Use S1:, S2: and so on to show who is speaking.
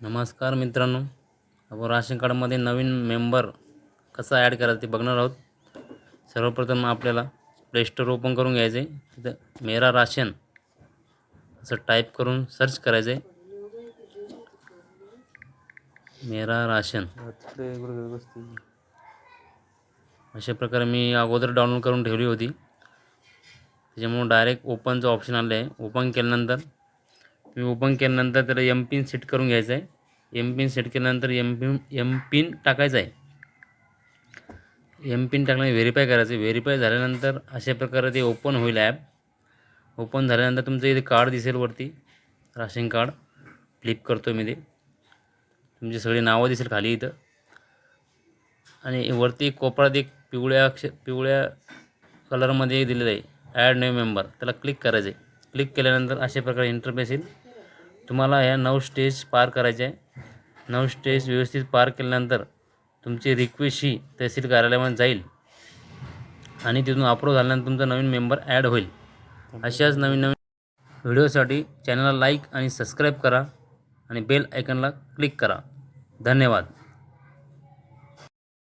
S1: नमस्कार मित्रांनो. आपण राशन कार्डमध्ये नवीन मेंबर कसा ॲड करायचा ते बघणार आहोत. सर्वप्रथम आपल्याला प्ले स्टोर ओपन करून घ्यायचे तिथं मेरा राशन असं टाईप करून सर्च करायचं आहे मेरा राशन. अशा प्रकारे मी अगोदर डाउनलोड करून ठेवली होती. त्याच्यामुळं डायरेक्ट ओपनचं ऑप्शन आलं आहे ओपन केल्यानंतर मी ओपन केल्यानंतर त्याला एम पिन सेट करून घ्यायचं आहे. एम पिन सेट केल्यानंतर एम पिन एम पिन टाकायचं आहे. एम पिन टाकल्याने व्हेरीफाय करायचं आहे. व्हेरीफाय झाल्यानंतर अशा प्रकारे ते ओपन होईल ॲप ओपन झाल्यानंतर तुमचं इथे कार्ड दिसेल वरती. राशन कार्ड फ्लिप करतो मी ते. तुमची सगळी नावं दिसेल खाली इथं. आणि वरती कोपऱ्यात एक पिवळ्या अक्ष पिवळ्या कलरमध्ये दिलेलं आहे. ॲड न्यू मेंबर त्याला क्लिक करायचं आहे. क्लिक केल्यानंतर अशा प्रकारे इंटरफेस येईल. तुम्हाला ह्या नऊ स्टेज पार करायचे आहे. नऊ स्टेज व्यवस्थित पार केल्यानंतर तुमची रिक्वेस्ट ही तहसील कार्यालयामध्ये जाईल. आणि तिथून अप्रूव्ह झाल्यानंतर तुमचा नवीन मेंबर ॲड होईल. अशाच नवीन नवीन व्हिडिओसाठी चॅनलला लाईक आणि सबस्क्राईब करा. आणि बेल आयकनला क्लिक करा. धन्यवाद.